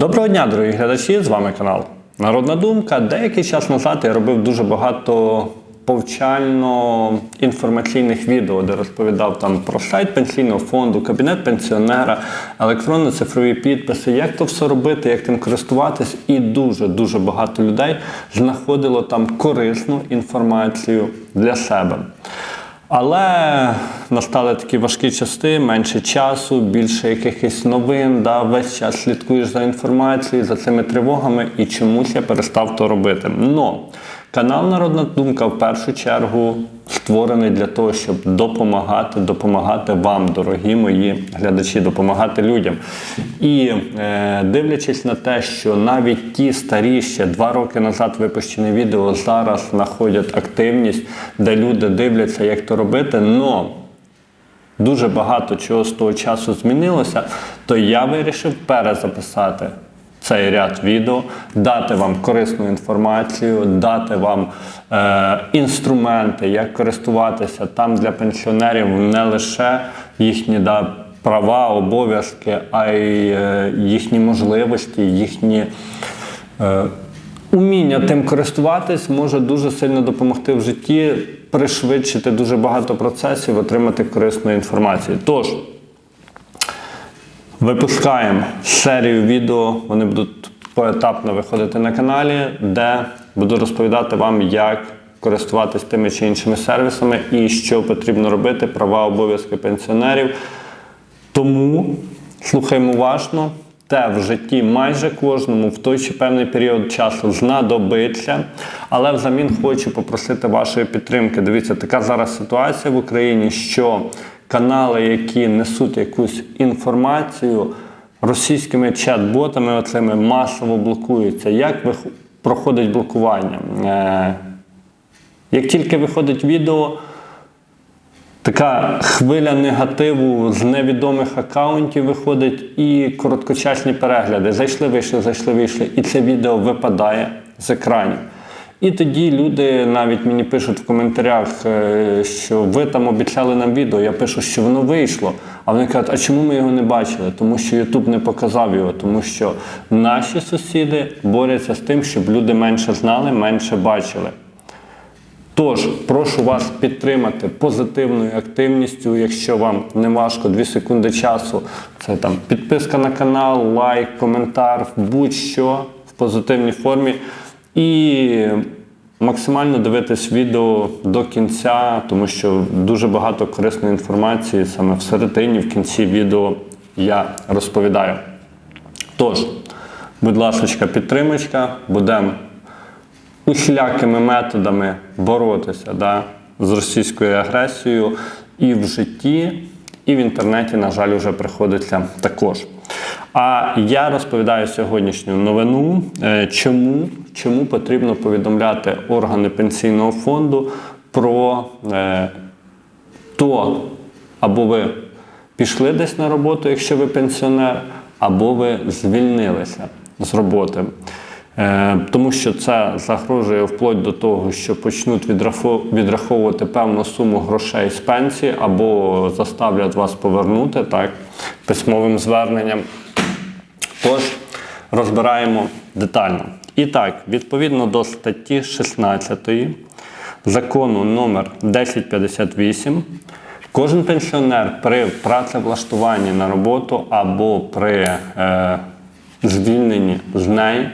Доброго дня, дорогі глядачі! З вами канал Народна Думка. Деякий час назад я робив дуже багато повчально-інформаційних відео, де розповідав там про сайт пенсійного фонду, кабінет пенсіонера, електронні цифрові підписи, як то все робити, як тим користуватись. І дуже-дуже багато людей знаходило там корисну інформацію для себе. Але настали такі важкі часи, менше часу, більше якихось новин, да, весь час слідкуєш за інформацією, за цими тривогами і чомусь я перестав то робити. Но канал Народна Думка в першу чергу створений для того, щоб допомагати, допомагати вам, дорогі мої глядачі, допомагати людям. І е, дивлячись на те, що навіть ті старі ще два роки назад випущені відео зараз знаходять активність, де люди дивляться, як то робити. но дуже багато чого з того часу змінилося, то я вирішив перезаписати цей ряд відео, дати вам корисну інформацію, дати вам е, інструменти, як користуватися там для пенсіонерів не лише їхні да, права, обов'язки, а й е, їхні можливості, їхні. Е, Уміння тим користуватись може дуже сильно допомогти в житті, пришвидшити дуже багато процесів, отримати корисну інформацію. Тож, випускаємо серію відео, вони будуть поетапно виходити на каналі, де буду розповідати вам, як користуватись тими чи іншими сервісами і що потрібно робити, права, обов'язки пенсіонерів. Тому слухаємо уважно. Те в житті майже кожному в той чи певний період часу знадобиться, але взамін хочу попросити вашої підтримки. Дивіться, така зараз ситуація в Україні, що канали, які несуть якусь інформацію, російськими чат-ботами оцими масово блокуються. Як проходить блокування? Е, Як тільки виходить відео, Така хвиля негативу з невідомих акаунтів виходить і короткочасні перегляди. Зайшли, вийшли, зайшли, вийшли, і це відео випадає з екранів. І тоді люди навіть мені пишуть в коментарях, е, що ви там обіцяли нам відео. Я пишу, що воно вийшло. А вони кажуть, а чому ми його не бачили? Тому що Ютуб не показав його, тому що наші сусіди борються з тим, щоб люди менше знали, менше бачили. Тож, прошу вас підтримати позитивною активністю, якщо вам не важко 2 секунди часу. Це там підписка на канал, лайк, коментар, будь-що в позитивній формі. І максимально дивитись відео до кінця, тому що дуже багато корисної інформації саме в середині, в кінці відео я розповідаю. Тож, будь ласка, підтримочка, будемо усілякими методами боротися да, з російською агресією і в житті, і в інтернеті, на жаль, вже приходиться також. А я розповідаю сьогоднішню новину, е, чому, чому потрібно повідомляти органи пенсійного фонду про е, то, або ви пішли десь на роботу, якщо ви пенсіонер, або ви звільнилися з роботи. Е, Тому що це загрожує вплоть до того, що почнуть відраховувати певну суму грошей з пенсії, або заставлять вас повернути так, письмовим зверненням. Тож розбираємо детально. І так, відповідно до статті 16 закону номер 1058, кожен пенсіонер при працевлаштуванні на роботу або при е, звільненні з неї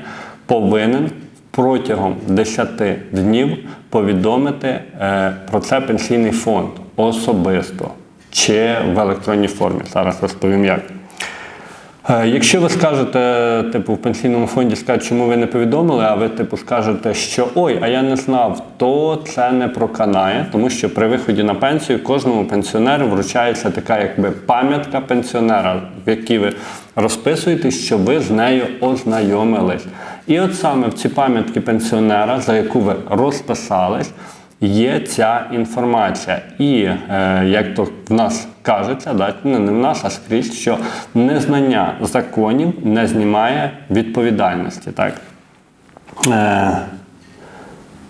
повинен протягом 10 днів повідомити е, про це пенсійний фонд особисто чи в електронній формі. Зараз розповім як. Е, Якщо ви скажете, типу, в пенсійному фонді скажуть, чому ви не повідомили, а ви типу скажете, що ой, а я не знав, то це не проканає, тому що при виході на пенсію кожному пенсіонеру вручається така якби пам'ятка пенсіонера, в якій ви розписуєте, що ви з нею ознайомились. І от саме в ці пам'ятки пенсіонера, за яку ви розписались, є ця інформація. І е, як то в нас кажеться, да, ну, не в нас, а скрізь, що незнання законів не знімає відповідальності. Так? Е,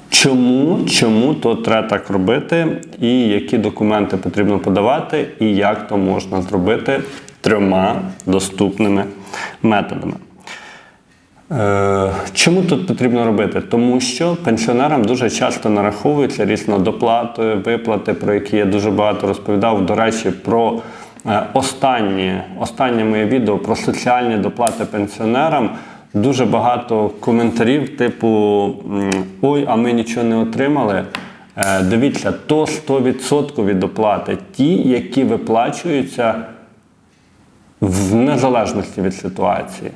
Чому, чому то треба так робити, і які документи потрібно подавати, і як то можна зробити трьома доступними методами. Е, Чому тут потрібно робити? Тому що пенсіонерам дуже часто нараховуються різно доплати, виплати, про які я дуже багато розповідав. До речі, про е, останні, останнє моє відео про соціальні доплати пенсіонерам. Дуже багато коментарів, типу Ой, а ми нічого не отримали. Е, Дивіться, то 100% від доплати, ті, які виплачуються в незалежності від ситуації.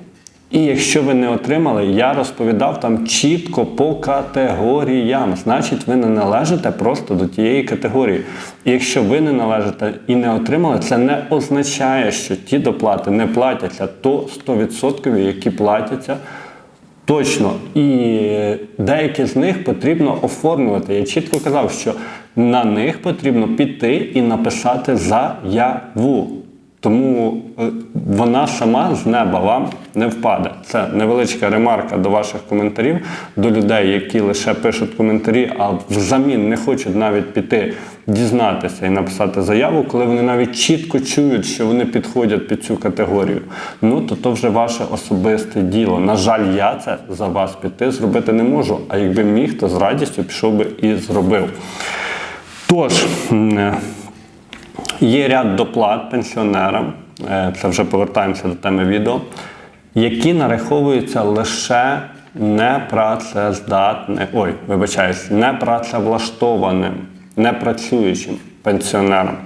І якщо ви не отримали, я розповідав там чітко по категоріям. Значить, ви не належите просто до тієї категорії. І якщо ви не належите і не отримали, це не означає, що ті доплати не платяться, то 100%, які платяться. Точно, і деякі з них потрібно оформлювати. Я чітко казав, що на них потрібно піти і написати заяву. Тому е, вона сама з неба вам не впаде. Це невеличка ремарка до ваших коментарів, до людей, які лише пишуть коментарі, а взамін не хочуть навіть піти дізнатися і написати заяву, коли вони навіть чітко чують, що вони підходять під цю категорію. Ну то то вже ваше особисте діло. На жаль, я це за вас піти зробити не можу. А якби міг, то з радістю пішов би і зробив. Тож. Є ряд доплат пенсіонерам, е, це вже повертаємося до теми відео, які нараховуються лише непрацездатним, ой, вибачаюсь, непрацевлаштованим, непрацюючим пенсіонерам.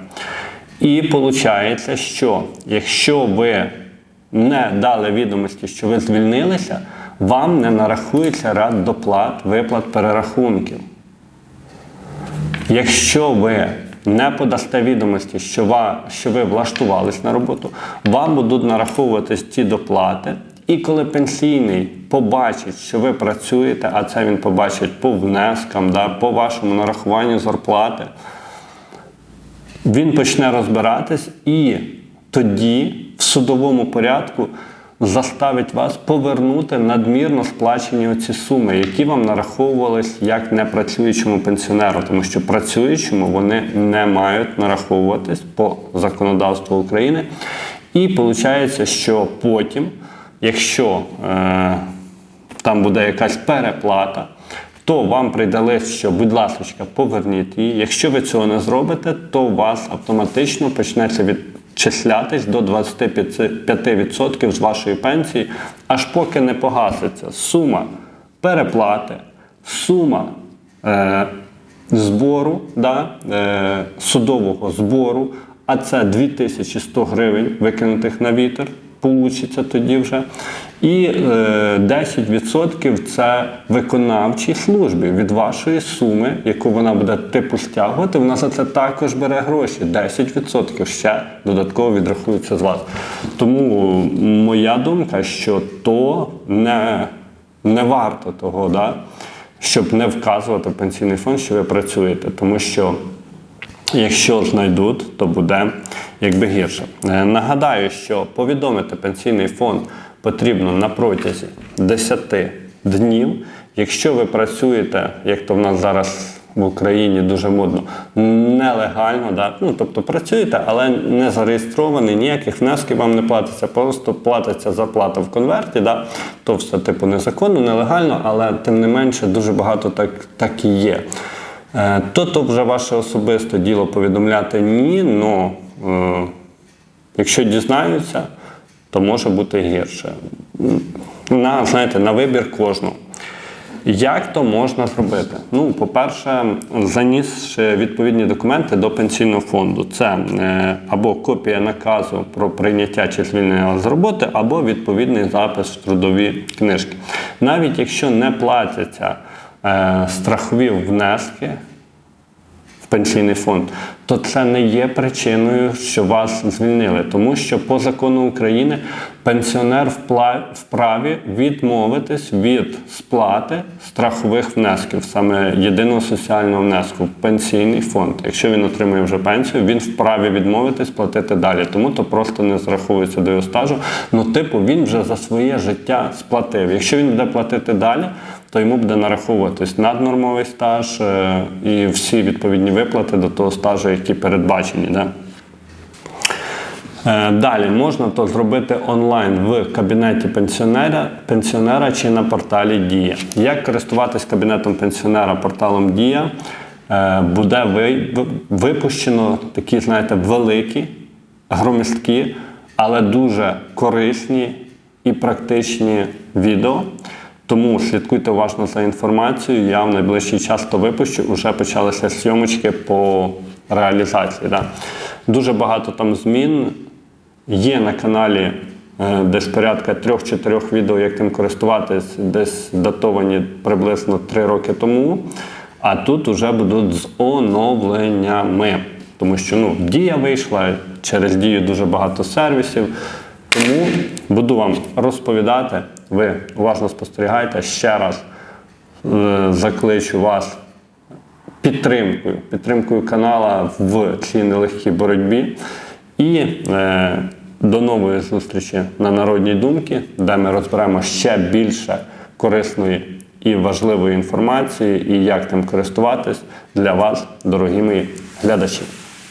І виходить, що якщо ви не дали відомості, що ви звільнилися, вам не нарахується ряд доплат, виплат, перерахунків. Якщо ви не подасте відомості, що, ва, що ви влаштувались на роботу, вам будуть нараховуватись ті доплати. І коли пенсійний побачить, що ви працюєте, а це він побачить по внескам, да, по вашому нарахуванню зарплати, він почне розбиратись і тоді в судовому порядку заставить вас повернути надмірно сплачені оці суми, які вам нараховувались як непрацюючому пенсіонеру, тому що працюючому вони не мають нараховуватись по законодавству України. І виходить, що потім, якщо е, там буде якась переплата, то вам прийде що, будь ласка, поверніть її. Якщо ви цього не зробите, то у вас автоматично почнеться відчислятись до 25% з вашої пенсії, аж поки не погаситься сума переплати, сума е, збору, да, е, судового збору, а це 2100 гривень викинутих на вітер. Получиться тоді вже. І е, 10% це виконавчій службі від вашої суми, яку вона буде типу стягувати, вона за це також бере гроші. 10% ще додатково відрахується з вас. Тому моя думка, що то не, не варто того, да? щоб не вказувати в пенсійний фонд, що ви працюєте, тому що. Якщо знайдуть, то буде якби гірше. Е, Нагадаю, що повідомити пенсійний фонд потрібно на протязі 10 днів. Якщо ви працюєте, як то в нас зараз в Україні дуже модно, нелегально, да? ну, тобто працюєте, але не зареєстрований, ніяких внесків вам не платиться, просто платиться зарплата в конверті, да? то все типу незаконно, нелегально, але тим не менше дуже багато так, так і є. Е, То то вже ваше особисте діло повідомляти ні, але якщо дізнаються, то може бути гірше. На, знаєте, на вибір кожного. Як то можна зробити? Ну, по-перше, занісши відповідні документи до пенсійного фонду. Це е, або копія наказу про прийняття чи звільнення з роботи, або відповідний запис в трудові книжки. Навіть якщо не платяться страхові внески в пенсійний фонд, то це не є причиною, що вас звільнили, тому що по закону України пенсіонер вправі відмовитись від сплати страхових внесків, саме єдиного соціального внеску пенсійний фонд. Якщо він отримує вже пенсію, він вправі відмовитись платити далі. Тому то просто не зраховується до його стажу. Ну, типу, він вже за своє життя сплатив. Якщо він буде платити далі, то йому буде нараховуватись наднормовий стаж е, і всі відповідні виплати до того стажу, які передбачені. Да? Е, Далі можна то зробити онлайн в кабінеті пенсіонера, пенсіонера чи на порталі Дія. Як користуватись кабінетом пенсіонера порталом Дія? Е, Буде ви- ви- випущено такі, знаєте, великі, громісткі, але дуже корисні і практичні відео. Тому слідкуйте уважно за інформацією. Я в найближчий час то випущу. Вже почалися зйомочки по реалізації. Да. Дуже багато там змін. Є на каналі е, десь порядка трьох-чотирьох відео, як тим користуватись, десь датовані приблизно три роки тому. А тут вже будуть з оновленнями. Тому що ну, дія вийшла, через дію дуже багато сервісів. Тому буду вам розповідати. Ви уважно спостерігайте ще раз. е, Закличу вас підтримкою, підтримкою канала в цій нелегкій боротьбі. І е, до нової зустрічі на Народній думки, де ми розберемо ще більше корисної і важливої інформації, і як тим користуватись для вас, дорогі мої глядачі.